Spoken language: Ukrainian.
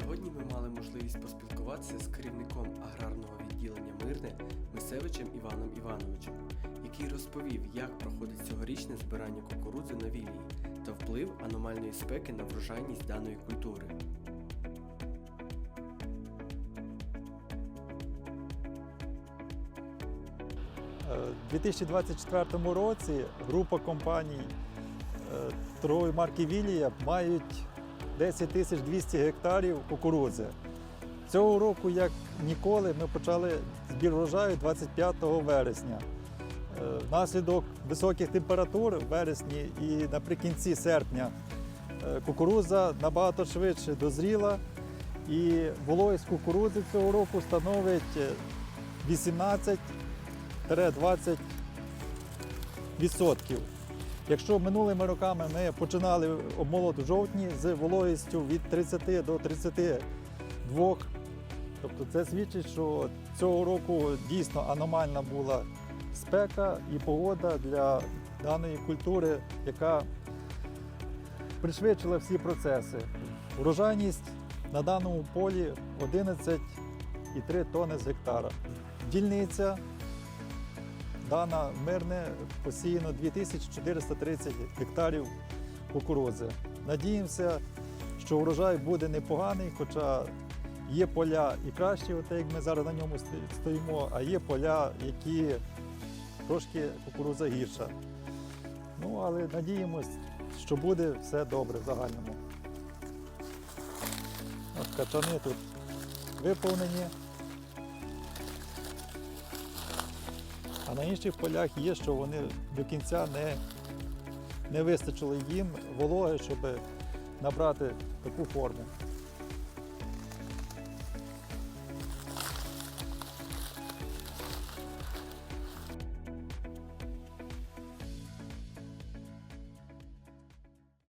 Сьогодні ми мали можливість поспілкуватися з керівником аграрного відділення Мирне Мисевичем Іваном Івановичем, який розповів, як проходить цьогорічне збирання кукурудзи на вілії та вплив аномальної спеки на врожайність даної культури. У 2024 році група компаній е, марки Вілія мають 10 тисяч 200 гектарів кукурудзи. Цього року, як ніколи, ми почали збір врожаю 25 вересня. Е, Внаслідок високих температур в вересні і наприкінці серпня е, кукурудза набагато швидше дозріла, і вологість кукурудзи цього року становить е, 18 20 відсотків. Якщо минулими роками ми починали обмолот в жовтні з вологістю від 30 до 32, тобто це свідчить, що цього року дійсно аномальна була спека і погода для даної культури, яка пришвидшила всі процеси. Врожайність на даному полі 11,3 тонни з гектара. Дільниця дана мирне посіяно 2430 гектарів кукурудзи. Надіємося, що врожай буде непоганий, хоча є поля і кращі, от як ми зараз на ньому стоїмо, а є поля, які трошки кукурудза гірша. Ну, але надіємось, що буде все добре в загальному. От качани тут виповнені. А на інших полях є, що вони до кінця не, не вистачило їм вологи, щоб набрати таку форму.